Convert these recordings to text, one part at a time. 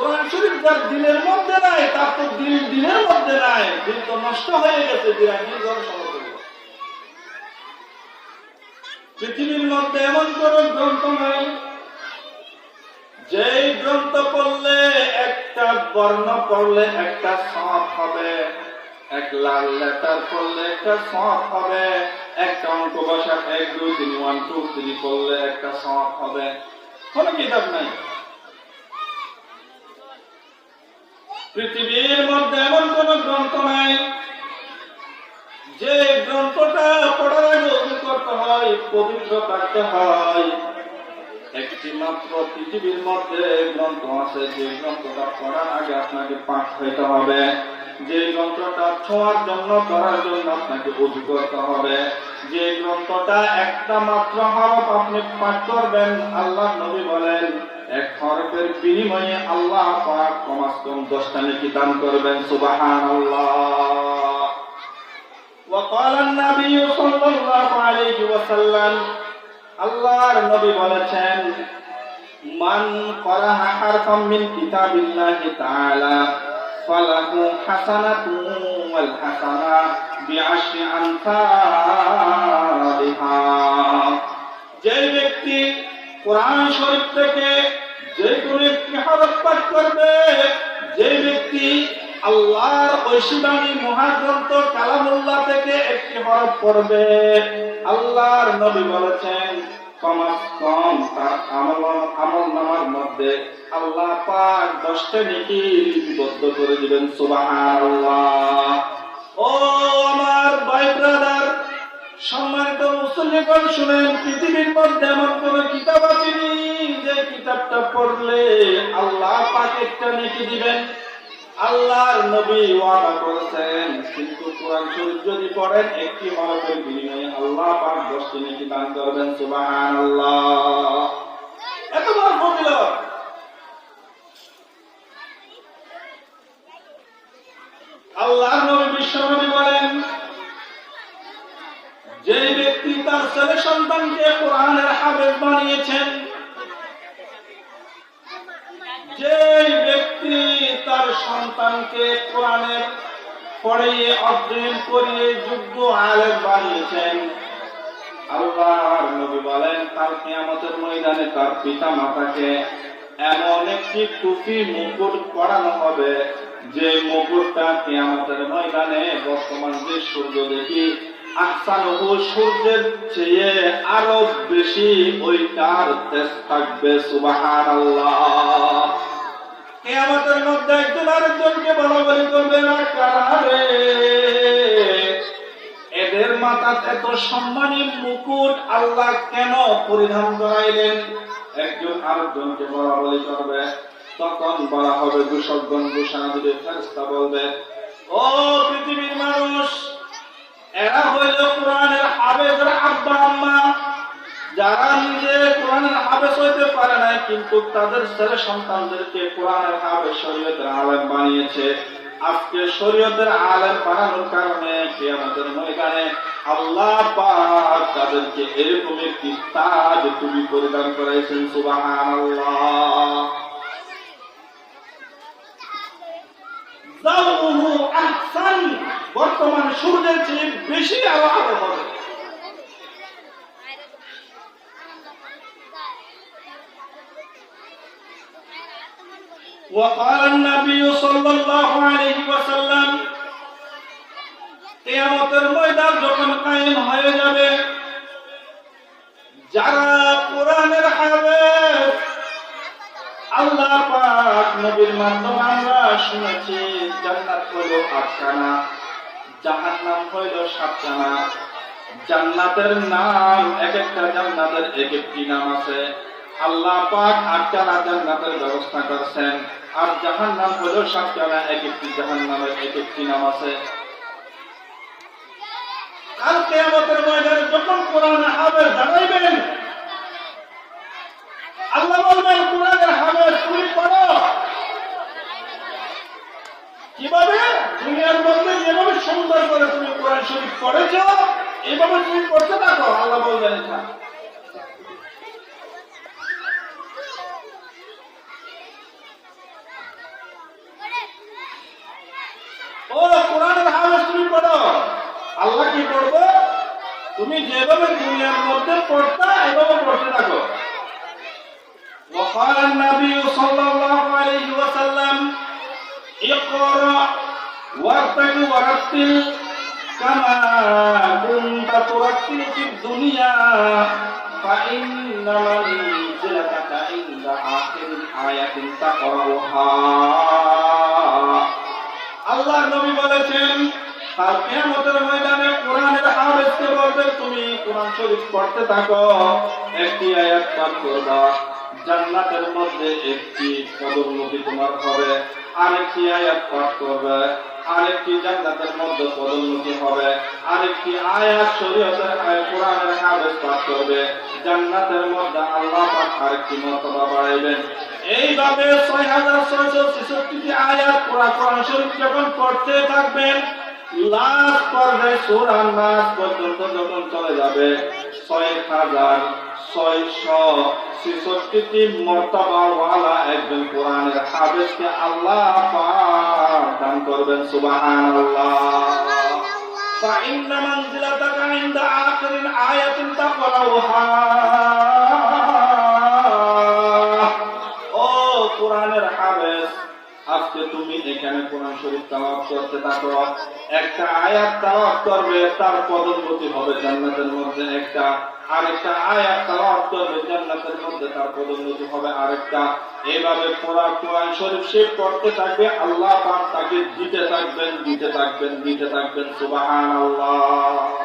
কোরআন শরীফ যার দিনের মধ্যে নাই, তার তো দিন দিনের মধ্যে নাই। দিন তো নষ্ট হয়ে গেছে পৃথিবীর মধ্যে এমন কোন গ্রন্থ নাই যে গ্রন্থ পড়লে একটা বর্ণ পড়লে একটা সৎ হবে, এক লাল লেটার পড়লে একটা সৎ হবে, একটা অঙ্ক বসা এক, দুই, তিন ওয়ান টু থ্রি পড়লে একটা সৎ হবে। কোন কিতাব নাই। পৃথিবীর মধ্যে এমন কোন গ্রন্থ নাই। যে গ্রন্থটা পড়ার আগে অজু করতে হয়, পবিত্র থাকতে হয়। একটি মাত্র পৃথিবীর মধ্যে গ্রন্থ আছে, যে গ্রন্থটা পড়ার আগে আপনাকে পাঠ হইতে হবে। যে গ্রন্থটা ছোঁয়ার জন্য করার জন্য আপনাকে উজু করতে হবে। যে গ্রন্থটা একটা মাত্র হরফ আপনি পাঠ করবেন আল্লাহ নবী বলেন এক হরফের বিনিময়ে আল্লাহ পাক কমাস কম দশটা নেকি দান করবেন সুবাহান আল্লাহ وقال النبي صلى الله عليه وسلم আল্লাহর নবী বলেছেন মান করাহা হারফাম মিন কিতাবিল্লাহি তাআলা ফালাহু হাসানাতুন ওয়াল হাসানা বিআশরি আমসালিহা যে ব্যক্তি কোরআন শরীফ থেকে যে কোনো একটি পাঠ করবে, যে ব্যক্তি আল্লাহর ঐশীবাণী মহাগ্রন্থ কালামুল্লাহ থেকে একটি হরফ আল্লাহর নবী বলেছেন সম্মানিত মুসলিমগণ শুনেন, পৃথিবীর মধ্যে এমন কোন কিতাব আসেনি কিতাবটা পড়লে আল্লাহ পাক একটা নেকি দিবেন। আল্লাহর নবী ওয়াদা করেছেন, কিন্তু কোরআন শরীফ যদি পড়েন, একটি হরফের বিনিময়ে আল্লাহ পাক দশটি নেকি দান করবেন, সুবহানাল্লাহ। এত বড় ফজিলত আল্লাহর নবী বিশ্বনবী বলেন যে ব্যক্তি তার ছেলে সন্তানকে কোরআনের হাফেজ বানিয়েছেন যে ব্যক্তি তার সন্তানকে কোরআনের পড়িয়ে, অধ্যয়ন করিয়ে যোগ্য আলেম বানিয়েছেন। আল্লাহর নবী বলেন তার কিয়ামতের ময়দানে তার পিতা মাতাকে এমন একটি টুপি মুকুট হবে, যে মুকুটটা কিয়ামতের ময়দানে বর্তমান যে সূর্য দেখি আহসানহু সূর্যের চেয়ে আরও বেশি ওইটার তেজ থাকবে, সুবহানাল্লাহ। কেয়ামতের মধ্যে একজন আরেকজনকে বলাবলি করবে না কারে? এদের মাথা এত সম্মানী মুকুট আল্লাহ কেন পরিধান করাইলেন? একজন আরেকজনকে বলাবলি করবে। তখন বলা হবে ঘোষণা দিবে ফেরেশতা বলবে, ও পৃথিবীর মানুষ, এরা হইল কোরআনের হাবেজের আব্বা আম্মা। যারা নিজে কোরআনের হাবেজ হইতে পারে নাই, কিন্তু তাদের ছেলে সন্তানদেরকে কোরআনের হাবেজ শরীয়তের আলেম বানিয়েছে। আজকে শরীয়তের আলেম বানানোর কারণে কিয়ামতের ময়দানে আল্লাহ পাক তাদেরকে এরকম একটি তাজ তুমি পরিধান করাইছেন সুবহানাল্লাহ। বর্তমান সূর্যের চেয়ে বেশি আলো আলো হবে। وقال النبي صلى الله عليه وسلم কিয়ামতের ময়দান যখন কায়েম হয়ে যাবে যারা কোরআনের হাফেজ আল্লাহ পাক নবীর মাধ্যমে আমরা শুনেছি জান্নাত হলো আটখানা জাহান্নাম হইল সাতখানা জান্নাতের নাম এক একটা জান্নাতের এক একটি নাম আছে আল্লাহ পাক আটখানা জান্নাতের ব্যবস্থা করছেন। আর জাহান্নাম হইল সাতখানা এক একটি জাহান্নামের এক একটি নাম আছে। ময়দানে যখন কোরআন জানাইবেন, আল্লাহ বলবেন কোরআনের তুমি পড়ো। কীভাবে? দুনিয়ার মধ্যে যেভাবে সুন্দর করে তুমি কোরআন শরীফ পড়েছ এইভাবে তুমি পড়তে থাকো। আল্লাহ বলবেন, এটা ও কোরআনের হাওয়াজ তুমি পড়ো আল্লাহ কি করবে তুমি যেভাবে দুনিয়ার মধ্যে পড়তা এভাবে পড়তে থাকো وقال النبي صلى الله عليه وسلم اقرأ وارتق ورتل كما كنت ترتل في الدنيا فإن منزلتك عند آخر آية تقرأها আল্লাহ নবী বলেছেন, কাল কিয়ামতের ময়দানে কোরআনের হাফেজকে বলবে, তুমি কোরআন শরীফ পড়তে থাকো। একটি আয়াত পাঠ করবা জান্নাতের মধ্যে একটি পদোন্নতি তোমার হবে, আরেকটি আয়াত পাঠ করবে, আরেকটি জান্নাতের মধ্যে পদোন্নতি হবে, আরেকটি আয়াত শরীয়তের আয়াত কোরআনের হাফেজ পাঠ করবে। জান্নাতের মধ্যে আল্লাহ পাক আরেকটি মর্তবা বাড়াইবেন এইভাবে ছয় হাজার ছয়শো ছেষট্টি আয়াত কোরআন কোরআন শরীফ যখন পড়তে থাকবেন লাস্ট পর্যায়ে সূরা নাস পর্যন্ত যখন চলে যাবে ছয় হাজার ছয়শ ছেষট্টি মর্তবাওয়ালা একজন কোরআনের হাফেজকে আল্লাহ পাক দান করবেন সুবহানাল্লাহ فإن منزلتك عند آخر آية تقرأها কোরআনের হাফেজ আজকে তুমি এখানে কোরআন শরীফ তালাওয়াত করতে থাকো। একটা আয়াত তালাওয়াত করবে, তার পদোন্নতি হবে জান্নাতের মধ্যে। একটা আরেকটা আয়াত তালাওয়াত করবে, জান্নাতের মধ্যে তার পদোন্নতি হবে আরেকটা। এইভাবে কোরআন কোরআন শরীফ সে পড়তে থাকবে, আল্লাহ পাক তাকে দিতে থাকবেন দিতে থাকবেন দিতে থাকবেন। সুবহানাল্লাহ।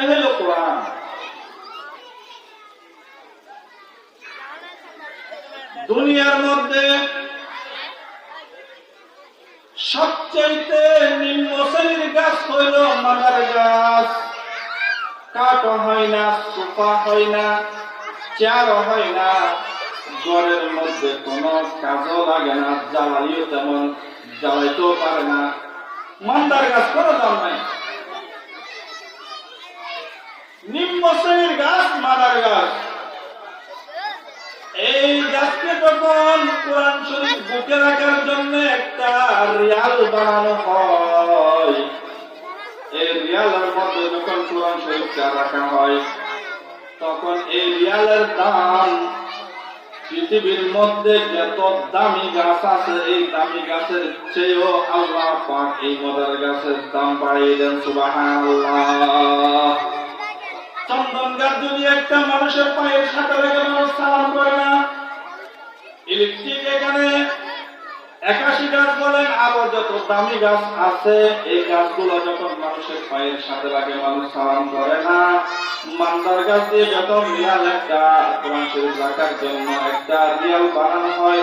এই হলো কোরআন। দুনিয়ার মধ্যে সবচাইতে নিম্ন শ্রেণির গাছ হইল মাদার গাছ। কাঠ হয় না, সোফা হয় না চেয়ার হয় না। ঘরের মধ্যে কোনো কাজও লাগে না, জ্বালাইও তেমন, জ্বালাইতেও পারে না। মান্দার গাছ কোনো দাম নাই। নিম্ন শ্রেণির গাছ, মাদার গাছ। এই গাছকে যখন কোরআন শরীফ বুকে রাখার জন্য একটা রিয়াল বানানো হয়। এই রিয়ালের মধ্যে যখন কোরআন শরীফটা রাখা হয়, তখন এই রিয়ালের দাম পৃথিবীর মধ্যে যত দামি গাছ আছে, এই দামি গাছের চেয়েও আল্লাহ পাক এই মদার গাছের দাম বাড়িয়ে দেন, সুবহানাল্লাহ। চন্দন গাছ যদি একটা মানুষের পায়ের সাথে লেগে মানুষ সালাম করে না, ইলেকট্রিক এখানে একাশি গাছ বলেন, আরও যত দামি গাছ আছে, এই গাছগুলো যখন মানুষের পায়ের সাথে লাগে, মানুষ সালাম করে না। মান্দার গাছ দিয়ে যখন রিয়াল একটা জন্য একটা রিয়াল বানানো হয়।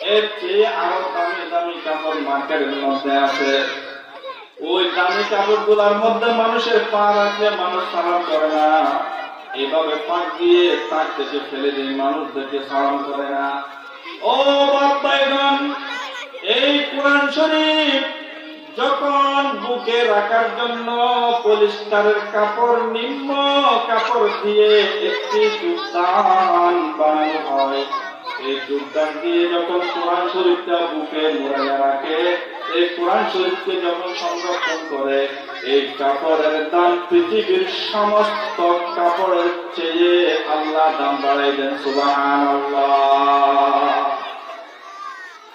এর চেয়ে আরও দামি দামি কাপড় মার্কেটের মধ্যে আছে। ওই দামি কাপড়গুলার মধ্যে মানুষের পা রাখলে মানুষ সালাম করে না। এইভাবে পাক দিয়ে তাক থেকে ফেলে দিয়ে মানুষদেরকে সালাম করে না। ও বাবা এই কোরআন শরীফ যখন বুকে রাখার জন্য পরিষ্কারের কাপড়, নিম্ন কাপড় দিয়ে একটি যোগদান বানানো হয় এই যোগদান দিয়ে যখন কোরআন শরীফটা বুকে মোড়াইয়া রাখে, এই কোরআন শরীফকে যখন সংরক্ষণ করে, এই কাপড়ের দাম পৃথিবীর সমস্ত কাপড়ের চেয়ে আল্লাহ দাম বাড়াই দেন, সুবহানাল্লাহ।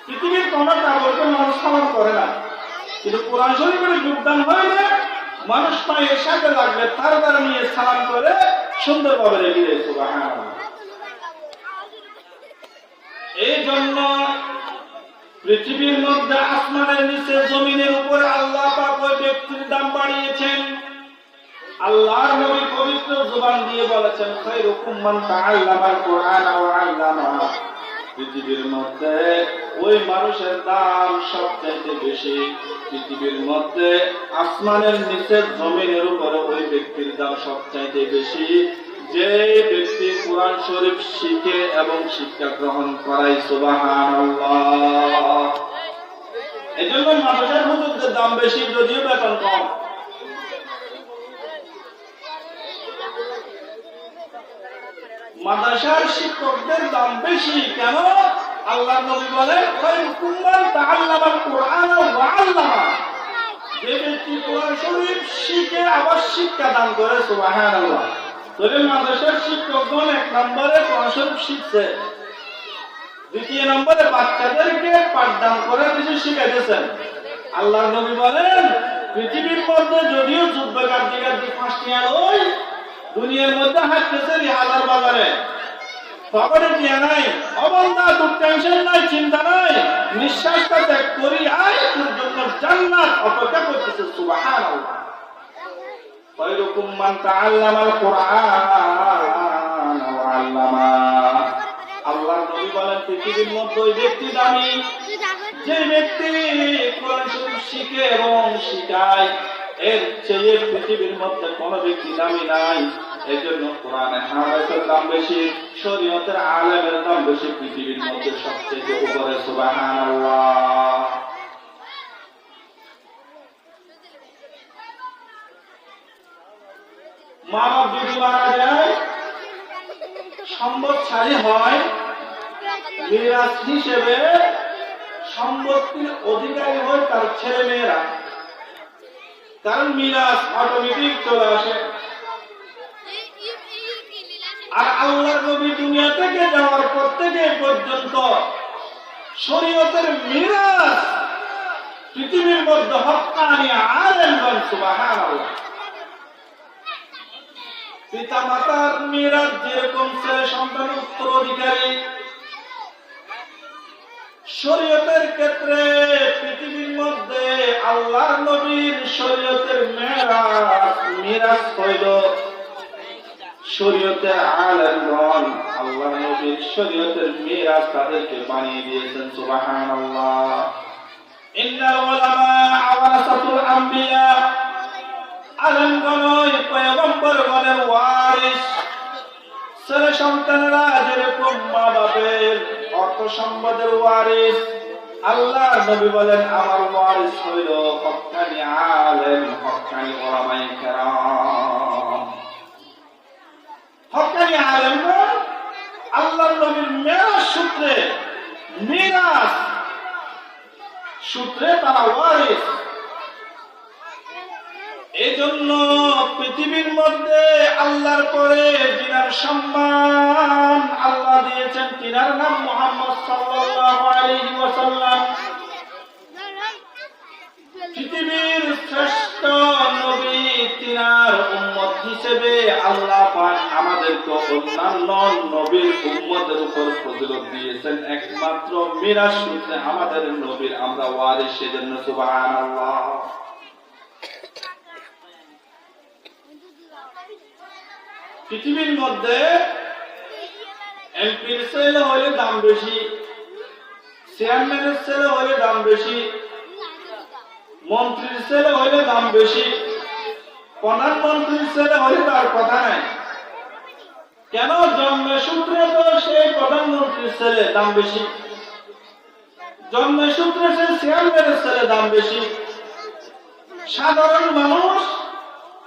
পৃথিবীর কোন কাপড়কে মানুষ সামান করে না। কিন্তু কোরআন শরীফের যোগদান হইলে মানুষ পায়ের সাথে লাগবে তার দ্বারা নিয়ে সালাম করে সুন্দরভাবে রেখে দেয়, সুবহানাল্লাহ। এই জন্য পৃথিবীর মধ্যে আসমানের নিচে জমিনের উপরে আল্লাহ ওই ব্যক্তির দাম বাড়িয়েছেন। আল্লাহর নবী পবিত্র জবান দিয়ে বলেছেন, খায়রুকুম মান তাআল্লামাল পৃথিবীর মধ্যে ওই মানুষের দাম সবচাইতে বেশি। পৃথিবীর মধ্যে আসমানের নিচে জমিনের উপরে ওই ব্যক্তির দাম সবচাইতে বেশি। যে ব্যক্তি কোরআন শরীফ শিখে এবং শিক্ষা গ্রহণ করাই সুবাহান দাম বেশি, যদিও বেতন কম। শিক্ষকদের দাম বেশি, কেন? আল্লাহ নবী বলেন খায়রুকুম যে ব্যক্তি কোরআন শরীফ শিখে আবার শিক্ষা দান করে, সুবহানাল্লাহ। আল্লাহ নবী বলেন, পৃথিবীর মধ্যে যদিও যুদ্ধ কার্যে কার্যে ফাঁসটি ওই দুনিয়ার মধ্যে হাঁটতেছে হাজার বাজারে। খবরে দিয়া নাই, অবন্ধা টেনশন নাই, চিন্তা নাই নিঃশ্বাসটা ত্যাগ করি আয় তোর জন্য জান্নাত অপেক্ষা করতেছে, সুবহানাল্লাহ। মান তাআল্লামাল কুরআন ওয়া আল্লামা আল্লাহ নবী বলেন, পৃথিবীর মধ্যে ওই ব্যক্তি দামি। যে ব্যক্তি কোরআন শরীফ শিখে এবং শিখায়, এর চেয়ে পৃথিবীর মধ্যে কোন ব্যক্তি দামি নাই। এই জন্য কোরআনে হাফেজের দাম বেশি, শরীয়তের আলেমের দাম বেশি, পৃথিবীর মধ্যে সবচেয়ে উপরে, সুবহানাল্লাহ। মানব যদি মারা যায় সম্পদশালী হয় হিসেবে সম্পত্তির অধিকারী হয় তার ছেলে মেয়েরা। কারণ মিরাজ অটোমেটিক চলে আসে। আর আল্লাহর নবী দুনিয়া থেকে যাওয়ার পর থেকে পর্যন্ত শরীয়তের মিরাজ পৃথিবীর মধ্যে হক্কানি আলেমগণ, সুবহানাল্লাহ। পিতা মাতার মিরাজ যেরকম ছেলে সন্তান উত্তরাধিকারী। শরীয়তের ক্ষেত্রে পৃথিবীর মধ্যে আল্লাহ নবীর শরীয়তের মেরাজ মিরাজ হইল শরীয়তের আলেমগণ। আল্লাহ নবীর শরীয়তের মিরাজ তাদেরকে বানিয়ে দিয়েছেন, সুবহানাল্লাহ। ইন্নাল উলামা আওয়ারাসাতুল আম্বিয়া। আলমগণই পয়গম্বরগণের ওয়ারিস ছেলে আল্লাহ নবী বলেন, আমার ওয়ারিস হইল হক্কানি আলেম আল্লাহ নবীর মেরাজ সূত্রে, মিরাজ সূত্রে তারা ওয়ারিস এই জন্য পৃথিবীর মধ্যে আল্লাহর পরে যিনার সম্মান আল্লাহ দিয়েছেন তিনার নাম মোহাম্মদ ওয়াসাল্লাম। পৃথিবীর শ্রেষ্ঠ নবী তিনার উম্মত হিসেবে আল্লাহ অন্যান্য নবীর উম্মতের উপর ফজিলত দিয়েছেন। একমাত্র মিরাজ সূত্রে আমাদের নবীর, আমরা ওয়ারিস সেজন্য, সুবহানাল্লাহ। পৃথিবীর মধ্যে এমপির ছেলে হলে দাম বেশি, চেয়ারম্যানের ছেলে হলে দাম বেশি, মন্ত্রীর ছেলে হলে দাম বেশি, প্রধানমন্ত্রীর ছেলে হলে তার কথা নাই। কেন জন্মের সূত্রে তো সেই প্রধানমন্ত্রীর ছেলে দাম বেশি? জন্মের সূত্রে সে চেয়ারম্যানের ছেলে দাম বেশি। সাধারণ মানুষ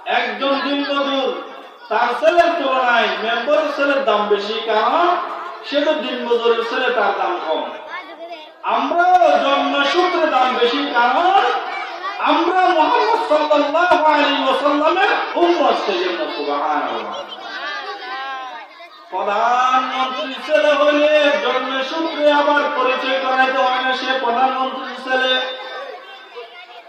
একজন দিনমজুর তার ছেলের তুলনায় মেম্বারের ছেলের দাম বেশি কারণ সে তো দিনমজুরের ছেলে, তার দাম কম। আমরা জন্ম সূত্রে দাম বেশি কারণ আমরা মোহাম্মদ সাল্লাল্লাহু আলাইহি ওয়াসাল্লামের উম্মত সুবহানাল্লাহ। প্রধানমন্ত্রী ছেলে হলে জন্ম সূত্রে আবার পরিচয় করাইতে হয় না সে প্রধানমন্ত্রী ছেলে।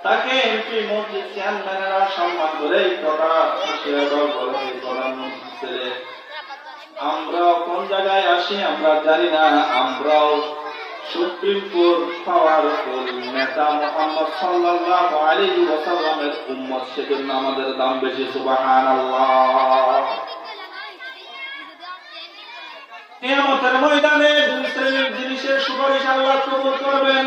তাকে এমপি মন্ত্রী চেয়ারম্যানেরা সম্মান করে কথা প্রধানমন্ত্রী ছেলে আমরা কোন জায়গায় আসি আমরা জানি না, আমরাও সুপ্রিম কোর্ট পাওয়ার নেতা মোহাম্মদ সাল্লাল্লাহু আলাইহি ওয়াসাল্লামের উম্মত, সেজন্য আমাদের দাম বেশি, সুবহানাল্লাহ। কেয়ামতের ময়দানে দুই শ্রেণির জিনিসের সুপারিশ আল্লাহ কবুল করবেন।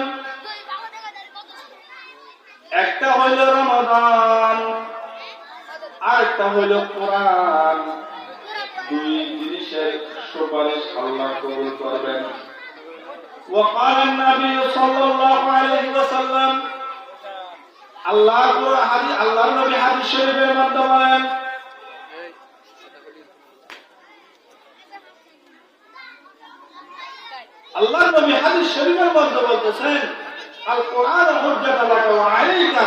একটা হইল রমাদান আর একটা হইল কোরআন। দুই জিনিসের সুপারিশ আল্লাহ কবুল করবেন وقال النبي صلى الله عليه وسلم আল্লাহ হাদিস আল্লাহর নবী হাদিস শরীফের মধ্যে বলেন আল্লাহ নবী হাদিস শরীফের মধ্যে বলতেছেন আল কোরআন হুজ্জাত লাকা ওয়া আলাইকা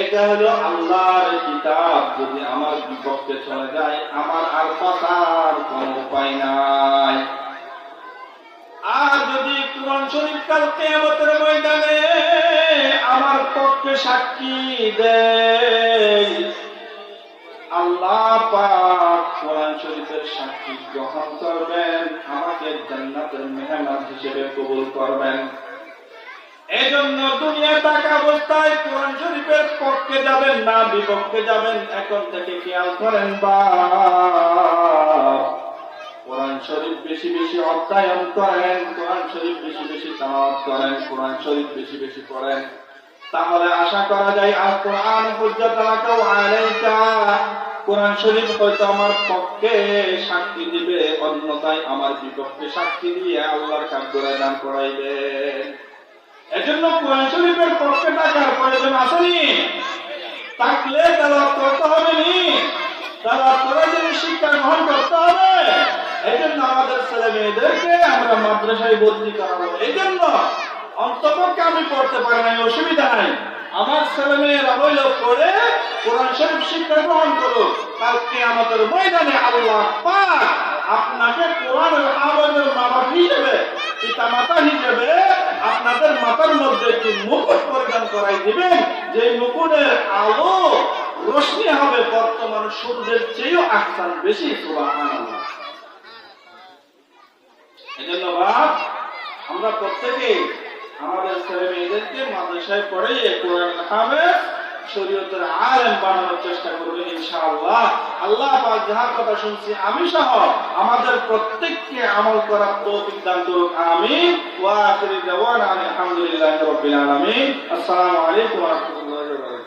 এটা হলো আল্লাহর কিতাব। যদি আমার বিপক্ষে চলে যায়, আমার আর বাঁচার কোনো উপায় নাই। আর যদি কোরআন শরীফ কাল কেয়ামতের ময়দানে আমার পক্ষে সাক্ষী দেয়, আল্লাহ পাক কোরআন শরীফের সাক্ষী গ্রহণ করবেন, আমাকে জান্নাতের মেহমান হিসেবে কবুল করবেন। এজন্য দুনিয়া থাকা অবস্থায় কোরআন শরীফের পক্ষে যাবেন না, বিপক্ষে যাবেন, এখন থেকে খেয়াল করেন বা কোরআন শরীফ বেশি বেশি অধ্যয়ন করেন, কোরআন শরীফ বেশি বেশি তালাওয়াত করেন, কোরআন শরীফ বেশি বেশি পড়েন। তাহলে আশা করা যায়, আর কোরআন হুজ্জাত লাকা ওয়া আলাইকা। কোরআন শরীফ হয়তো আমার পক্ষে সাক্ষী দিবে, অন্যথায় আমার বিপক্ষে সাক্ষী দিয়ে আল্লাহর কার্যরা দান করাইবেন এজন্য কোরআন শরীফের পক্ষে থাকার প্রয়োজন আসেনি। থাকলে তালাওয়াত করতে হবে নি তালাওয়াত করার জন্য শিক্ষা গ্রহণ করতে হবে। এই জন্য আমাদের ছেলে মেয়েদেরকে আমরা মাদ্রাসায় ভর্তি করাবো। এই জন্য অন্তপক্ষে আমি পড়তে পারি নাই, অসুবিধা নাই। আমার ছেলে মেয়েরা হইল পড়ে কোরআন শরীফ শিক্ষা গ্রহণ করুক। কালকে আমাদের ময়দানে আল্লাহ পাক আপনাকে কোরআনের মা বাপ হিসেবে পিতা মাতা হিসেবে আপনাদের মধ্যে একটি মুকুট করাই দিবেন। যে মুকুটের আলো রশ্মি হবে বর্তমান সূর্যের চেয়েও আসান বেশি আমরা প্রত্যেকে আমাদের ছেলে মেয়েদেরকে মাদ্রাসায় পড়ে কোরআন হাফেজ শরীয়তের আলেম বানানোর চেষ্টা করবেন ইনশাআল্লাহ। আল্লাহ পাক যাহার কথা শুনছি আমি সহ আমাদের প্রত্যেককে আমল করার তৌফিক দান করুক, আমিন। ওয়া আখিরি দাওয়ানা আলহামদুলিল্লাহি রাব্বিল আলামিন। আসসালামু আলাইকুম ওয়া রাহমাতুল্লাহ